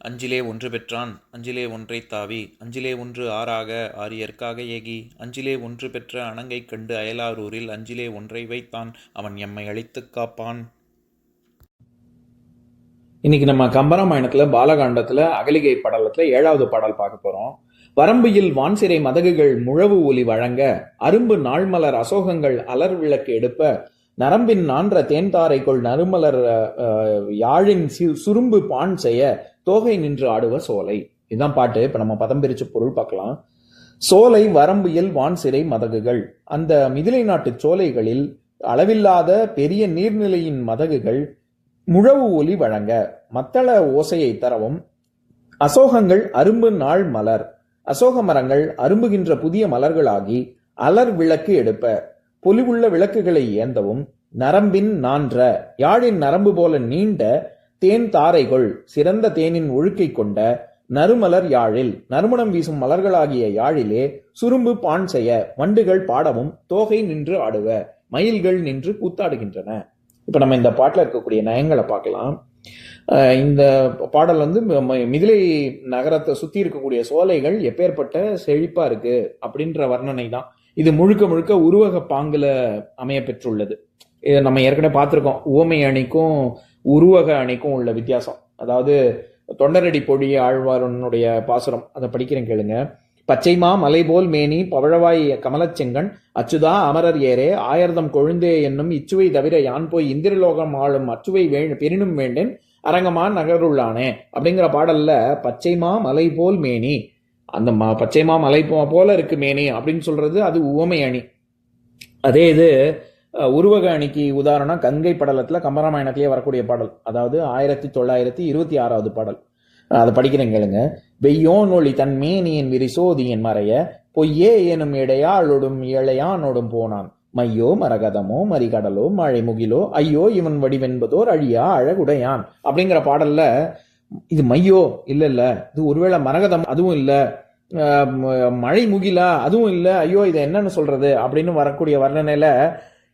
அஞ்சிலே ஒன்று பெற்றான் அஞ்சிலே ஒன்றை தாவி அஞ்சிலே ஒன்று ஆறாக ஆரியற்காக ஏகி அஞ்சிலே ஒன்று பெற்ற அணங்கை கண்டு அயலாரூரில் அஞ்சிலே ஒன்றை வைத்தான் அவன் எம்மை அழித்துக் காப்பான். இன்னைக்கு நம்ம கம்பராமாயணத்துல பாலகாண்டத்தில் அகலிகை படலத்தில் ஏழாவது பாடல் பார்க்க போறோம். வரம்பியில் வான்சிறை மதகுகள் முழவு ஒலி வழங்க அரும்பு நாள்மலர் அசோகங்கள் அலர் விளக்கு எடுப்ப நரம்பின் நான்ற தேன்தாரைக்குள் நறுமலர் யாழின் சி- சுரும்பு பான் செய்ய தோகை நின்று ஆடுவ சோலை. இதுதான் பாட்டு. இப்ப நம்ம பதம் பிரிச்சு பொருள் பார்க்கலாம். சோலை வரம்புயல் வான் சிறை மதகுகள். அந்த மிதிலை நாட்டு சோலைகளில் அளவில்லாத பெரிய நீர்நிலையின் மதகுகள் முழவு ஒலி வழங்க மத்தள ஓசையை தரவும் அசோகங்கள் அரும்பு நாள் மலர். அசோக மரங்கள் அரும்புகின்ற புதிய மலர்களாகி அலர் விளக்கு எடுப்ப. பொலிவுள்ள விளக்குகளை ஏந்தவும் நரம்பின் நான்ற. யாழின் நரம்பு போல நீண்ட தேன் தாரைகள் சிறந்த தேனின் ஒழுக்கை கொண்ட நறுமலர் யாழில் நறுமணம் வீசும் மலர்களாகிய யாழிலே சுரும்பு பான் செய்ய வண்டுகள் பாடவும் தோகை நின்று ஆடுவ மயில்கள் நின்று கூத்தாடுகின்றன. இப்ப நம்ம இந்த பாட்டில் இருக்கக்கூடிய நயங்களை பார்க்கலாம். இந்த பாடல் வந்து ம- ம- மிதிலை நகரத்தை சுத்தி இருக்கக்கூடிய சோலைகள் எப்பேற்பட்ட செழிப்பா இருக்கு அப்படின்ற வர்ணனை தான். இது முழுக்க முழுக்க உருவக பாங்குல அமைய பெற்றுள்ளது. இதை நம்ம ஏற்கனவே பார்த்துருக்கோம். உவமை அணிக்கும் உருவக அணிக்கும் உள்ள வித்தியாசம். அதாவது தொண்டரடி பொடி ஆழ்வாரனுடைய பாசுரம். அதை படிக்கிறேன் கேளுங்க. பச்சைமா மலை போல் மேனி பவழவாய் கமலச்செங்கன் அச்சுதா அமரர் ஏரே ஆயர்தம் கொழுந்தே என்னும் இச்சுவை தவிர யான் போய் இந்திரலோகம் ஆளும் அச்சுவை வே பெரினும் வேண்டேன் அரங்கமா நகருள்ளானே. அப்படிங்கிற பாடல்ல பச்சைமா மலை போல் மேனி. அந்த ம- பச்சைமா மலை போ- போல இருக்கு மேனி அப்படின்னு சொல்றது அது உவமை அணி. அதே இது உருவக அணிக்கு உதாரணம் கங்கை படலத்தில் கம்பராமாயணத்திலே வரக்கூடிய பாடல். அதாவது ஆயிரத்தி தொள்ளாயிரத்தி இருபத்தி ஆறாவது பாடல். அதை படிக்கிறேன் கேளுங்க. வெய்யோன் ஒளி தன் மேனியின் விரிசோதியின் மறைய பொய்யே எனும் இடையாளொடும் இளையானோடும் போனான். மையோ மரகதமோ மறிகடலோ மழை முகிலோ ஐயோ இவன் வடிவென்பதோர் அழியா அழகுடையான். அப்படிங்கிற பாடல்ல இது மையோ இல்ல இல்ல இது ஒருவேளை மரகதம் அதுவும் இல்ல மழை முகிலா அதுவும் இல்ல ஐயோ இது என்னன்னு சொல்றது அப்படின்னு வரக்கூடிய வர்ணனையில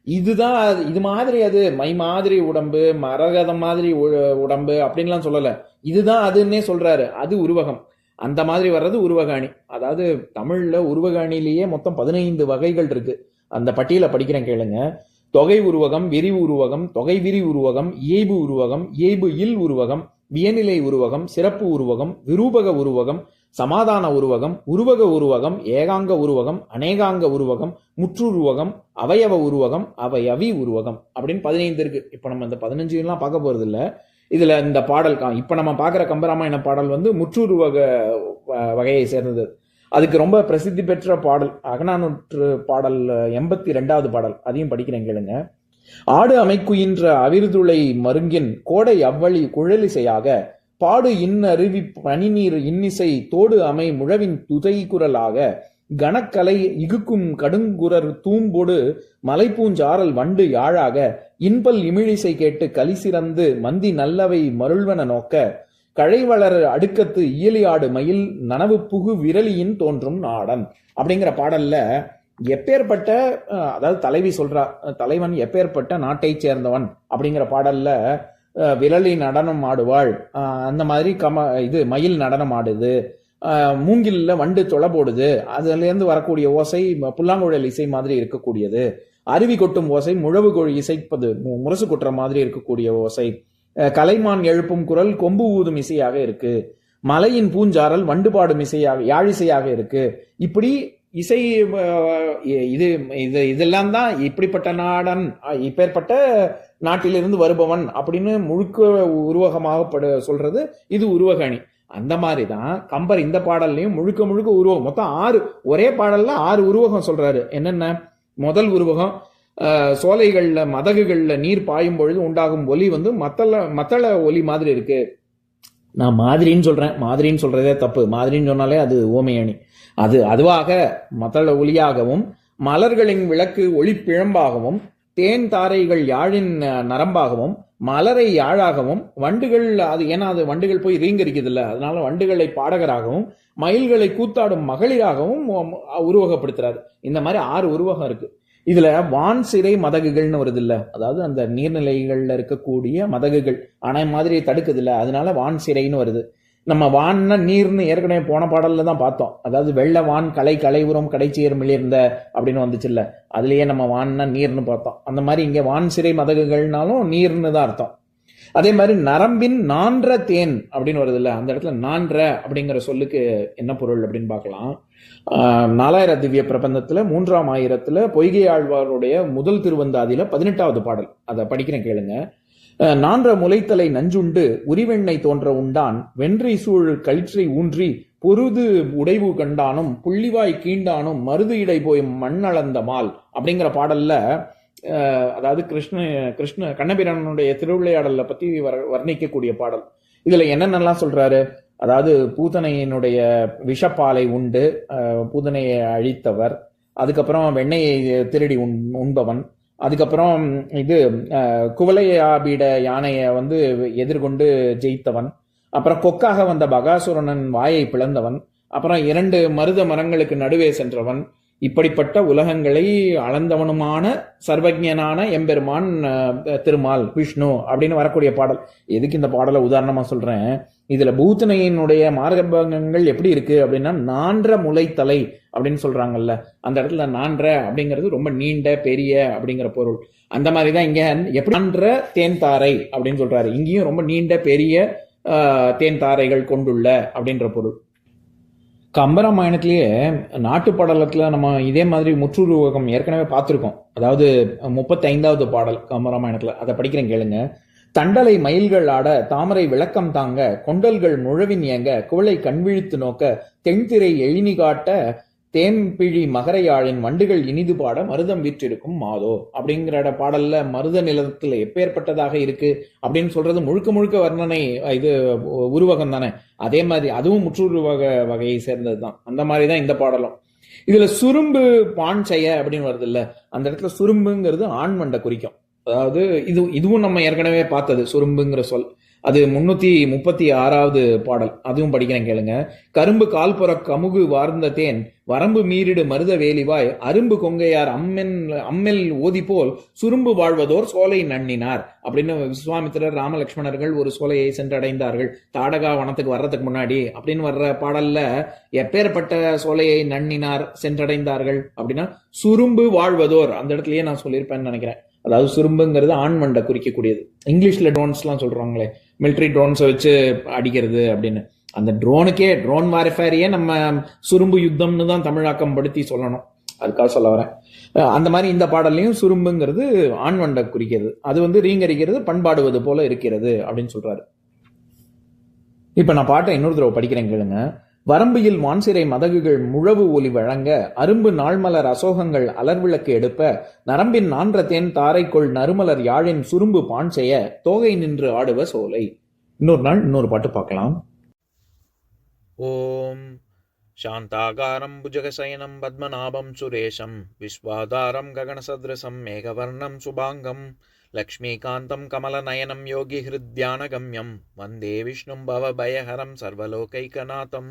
இதுதான் அது- இது மாதிரி அது மை மாதிரி உடம்பு மரகதம் மாதிரி உ- உடம்பு அப்படின்லாம் சொல்லலை. இதுதான் அதுன்னே சொல்றாரு. அது உருவகம். அந்த மாதிரி வர்றது உருவகாணி. அதாவது தமிழ்ல உருவகாணிலேயே மொத்தம் பதினைந்து வகைகள் இருக்கு. அந்த பட்டியலை படிக்கிறேன் கேளுங்க. தொகை உருவகம் விரி உருவகம் தொகை விரி உருவகம் இயைபு உருவகம் இயைபு இல் உருவகம் வியநிலை உருவகம் சிறப்பு உருவகம் விரூபக உருவகம் சமாதான உருவகம் உருவக உருவகம் ஏகாங்க உருவகம் அநேகாங்க உருவகம் முற்றுருவகம் அவயவ உருவகம் அவயவி உருவகம் அப்படின்னு பதினைந்து இருக்கு. இப்போ நம்ம இந்த பதினஞ்சு எல்லாம் பார்க்க போறது இல்லை இதுல இந்த பாடல் கா- இப்ப நம்ம பார்க்குற கம்பராமாயண பாடல் வந்து முற்றுருவக வகையை சேர்ந்தது. அதுக்கு ரொம்ப பிரசித்தி பெற்ற பாடல் அகநானூற்று பாடல் எண்பத்தி ரெண்டாவது பாடல் அதையும் படிக்கிறேன் கேளுங்க. ஆடு அமைக்குயின்ற அவிர்துளை மருங்கின் கோடை அவ்வழி குழலிசையாக பாடு இன்னருவி பனிநீர் இன்னிசை தோடு அமை முழவின் துதை குரலாக. கனக்கலை இகுக்கும் கடுங்குரர் தூம்பொடு மலைப்பூஞ்சாரல் வண்டு யாழாக. இன்பல் இமிழிசை கேட்டு கலிசிறந்து மந்தி நல்லவை மருள்வன நோக்க. கழைவளர் அடுக்கத்து இயலியாடு மயில் நனவு புகு விரலியின் தோன்றும் நாடன். அப்படிங்கிற பாடல்ல எப்பேற்பட்ட அதாவது தலைவி சொல்றா தலைவன் எப்பேற்பட்ட நாட்டைச் சேர்ந்தவன் அப்படிங்கிற பாடல்ல விரலி நடனம் ஆடுவாள். அந்த மாதிரி கம இது மயில் நடனம் ஆடுது. மூங்கில்ல வண்டு தொலை போடுது. அதுலேருந்து வரக்கூடிய ஓசை புல்லாங்குழல் இசை மாதிரி இருக்கக்கூடியது. அருவி கொட்டும் ஓசை முழவு கொழி இசைப்பது மு- முரசு கொட்டுற மாதிரி இருக்கக்கூடிய ஓசை. கலைமான் எழுப்பும் குரல் கொம்பு ஊதும் இசையாக இருக்கு. மலையின் பூஞ்சாரல் வண்டு பாடும் இசையாக யாழிசையாக இருக்கு. இப்படி இசை இது இது இதெல்லாம் தான் இப்படிப்பட்ட நாடன் இப்பேற்பட்ட நாட்டிலிருந்து வருபவன் அப்படின்னு முழுக்க உருவகமாகப்பட சொல்றது இது உருவக அணி. அந்த மாதிரி தான் கம்பர் இந்த பாடல்லையும் முழுக்க முழுக்க உருவகம். மொத்தம் ஆறு ஒரே பாடல்ல ஆறு உருவகம் சொல்றாரு. என்னென்ன? முதல் உருவகம் சோலைகளில் மதகுகளில் நீர் பாயும் பொழுது உண்டாகும் ஒலி வந்து மத்தள மத்தள ஒலி மாதிரி இருக்கு. நான் மாதிரின்னு சொல்றேன். மாதிரின்னு சொல்றதே தப்பு. மாதிரின்னு சொன்னாலே அது ஓமையணி அது அதுவாக மத்தள ஒலியாகவும் மலர்களின் விளக்கு ஒளி பிழம்பாகவும் தேன் தாரைகள் யாழின் நரம்பாகவும் மலரை யாழாகவும் வண்டுகள் அது ஏன்னா அது வண்டுகள் போய் ரீங்கரிக்குதுல்ல அதனால வண்டுகளை பாடகராகவும் மயில்களை கூத்தாடும் மகளிராகவும் உருவகப்படுத்துறாரு. இந்த மாதிரி ஆறு உருவகம் இருக்கு. இதுல வான் சிறை மதகுகள்னு வருது இல்ல அதாவது அந்த நீர்நிலைகள்ல இருக்கக்கூடிய மதகுகள் அணை மாதிரி தடுக்குது இல்ல அதனால வான் சிறைன்னு வருது. நம்ம வான்னா நீர்னு ஏற்கனவே போன பாடலில் தான் பார்த்தோம். அதாவது வெள்ள வான் கலை கலைவுரம் கடைச்சீர் மிளிர்ந்த அப்படின்னு வந்துச்சு அதுலேயே நம்ம வான்னா நீர்னு பார்த்தோம். அந்த மாதிரி இங்கே வான் சிறை மதகுகள்னாலும் நீர்னு தான் அர்த்தம். அதே மாதிரி நரம்பின் நான்ற தேன் அப்படின்னு வருது அந்த இடத்துல நான்ற அப்படிங்கிற சொல்லுக்கு என்ன பொருள் அப்படின்னு பார்க்கலாம். நாலாயிர திவ்ய பிரபந்தத்தில் மூன்றாம் ஆயிரத்தில் பொய்கை ஆழ்வாருடைய முதல் திருவந்தாதியில் பதினெட்டாவது பாடல். அதை படிக்கிறேன் கேளுங்க. நான்ற முளைத்தலை நஞ்சுண்டு உரிவெண்ணை தோன்ற உண்டான் வென்றி சூழ் கயிற்றை ஊன்றி பொருது உடைவு கண்டானும் புள்ளிவாய் கீண்டானும் மருது இடை போய் மண்ணளந்த மால். அப்படிங்கிற பாடல்ல அதாவது கிருஷ்ண கிருஷ்ண கண்ணபிரானுடைய திருவிளையாடலை பத்தி வர்ணிக்கக்கூடிய பாடல். இதுல என்னென்னலாம் சொல்றாரு? அதாவது பூதனையினுடைய விஷப்பாலை உண்டு பூதனையை அழித்தவர் அதுக்கப்புறம் வெண்ணையை திருடி உண் உண்பவன் அதுக்கப்புறம் இது குவலையாபீட யானையை வந்து எதிர்கொண்டு ஜெயித்தவன் அப்புறம் கொக்காக வந்த பகாசுரனன் வாயை பிளந்தவன் அப்புறம் இரண்டு மருத மரங்களுக்கு நடுவே சென்றவன் இப்படிப்பட்ட உலகங்களை அளந்தவனுமான சர்வஜனான எம்பெருமான் திருமால் விஷ்ணு அப்படின்னு வரக்கூடிய பாடல். எதுக்கு இந்த பாடலை உதாரணமாக சொல்கிறேன் இதில் பூத்தனையினுடைய மார்கபங்கங்கள் எப்படி இருக்கு அப்படின்னா நான்ற முளைத்தலை அப்படின்னு சொல்கிறாங்கல்ல அந்த இடத்துல நான்ற அப்படிங்கிறது ரொம்ப நீண்ட பெரிய அப்படிங்கிற பொருள். அந்த மாதிரி தான் இங்கே எப்படி நான்ற தேன் தாரை அப்படின்னு சொல்கிறாரு இங்கேயும் ரொம்ப நீண்ட பெரிய தேன் தாரைகள் கொண்டுள்ள அப்படின்ற பொருள். கம்பராமாயணத்திலேயே நாட்டு பாடலத்தில் நம்ம இதே மாதிரி முற்றுருவகம் ஏற்கனவே பார்த்துருக்கோம். அதாவது முப்பத்தைந்தாவது பாடல் கம்பராமாயணத்தில். அதை படிக்கிறேன் கேளுங்க. தண்டலை மயில்கள் ஆட தாமரை விளக்கம் தாங்க கொண்டல்கள் முழவின் ஏங்க குவளை கண்விழித்து நோக்க தென்திரை எழினி காட்ட தேன்பிழி மகரையாழின் வண்டுகள் இனிது பாட மருதம் வீற்றிருக்கும் மாதோ அப்படிங்கிற பாடல்ல மருத நிலத்துல எப்பேற்பட்டதாக இருக்கு அப்படின்னு சொல்றது முழுக்க முழுக்க வர்ணனை இது உருவகம் தானே. அதே மாதிரி அதுவும் முற்றுருவக வகையை சேர்ந்தது தான் அந்த மாதிரி தான் இந்த பாடலும். இதுல சுரும்பு பான் செய்ய அப்படின்னு வருது இல்ல அந்த இடத்துல சுரும்புங்கிறது ஆண் மண்டை குறிக்கும். அதாவது இது இதுவும் நம்ம ஏற்கனவே பார்த்தது சுரும்புங்கிற சொல். அது முன்னூத்தி முப்பத்தி ஆறாவது பாடல். அதுவும் படிக்கிறேன் கேளுங்க. கரும்பு கால்புற கமுகு வார்ந்த தேன் வரம்பு மீறிடு மருத வேலிவாய் அரும்பு கொங்கையார் அம்மென் அம்மெல் ஓதி போல் சுரும்பு வாழ்வதோர் சோலை நன்னினார் அப்படின்னு விஸ்வாமித்திரர் ராமலட்சுமணர்கள் ஒரு சோலையை சென்றடைந்தார்கள். தாடகா வனத்துக்கு வர்றதுக்கு முன்னாடி அப்படின்னு வர்ற பாடல்ல எப்பேற்பட்ட சோலையை நன்னினார் சென்றடைந்தார்கள் அப்படின்னா சுரும்பு வாழ்வதோர். அந்த இடத்துலயே நான் சொல்லியிருப்பேன்னு நினைக்கிறேன். அதாவது சுரும்புங்கிறது ஆண் மண்டை குறிக்கக்கூடியது. இங்கிலீஷில் ட்ரோன்ஸ்லாம் சொல்கிறாங்களே மிலிட்ரி ட்ரோன்ஸை வச்சு அடிக்கிறது அப்படின்னு. அந்த ட்ரோனுக்கே ட்ரோன் வாரிஃபேரையே நம்ம சுரும்பு யுத்தம்னு தான் தமிழாக்கம் படுத்தி சொல்லணும். அதுக்காக சொல்ல வரேன். அந்த மாதிரி இந்த பாடல்லையும் சுரும்புங்கிறது ஆண் வண்டை குறிக்கிறது. அது வந்து ரீங்கரிக்கிறது பண்பாடுவது போல இருக்கிறது அப்படின்னு சொல்றாரு. இப்ப நான் பாட்டை இன்னொரு தடவை படிக்கிறேன் கேளுங்க. வரம்பியில் மான்சிறை மதகுகள் முழவு ஒலி வழங்க அரும்பு நாள்மலர் அசோகங்கள் அலர்விளக்கு எடுப்ப நரம்பின் நான்றத்தேன் தாரைக்குள் நறுமலர் யாழின் சுரும்பு பான் செய்ய தோகை நின்று ஆடுவ சோலை. இன்னொரு நாள் இன்னொரு பாட்டு பார்க்கலாம். ஓம் சாந்தாகாரம் புஜகசயனம் शान्तागारं भुजगशयनं पद्मनाभं सुरेशं विश्वाधारं गगनसदृशं मेघवर्णं शुभाङ्गं लक्ष्मीकान्तं कमलनयनं योगिहृद्यानगम्यं वन्दे विष्णुं भवभयहरं सर्वलोकैकनाथम्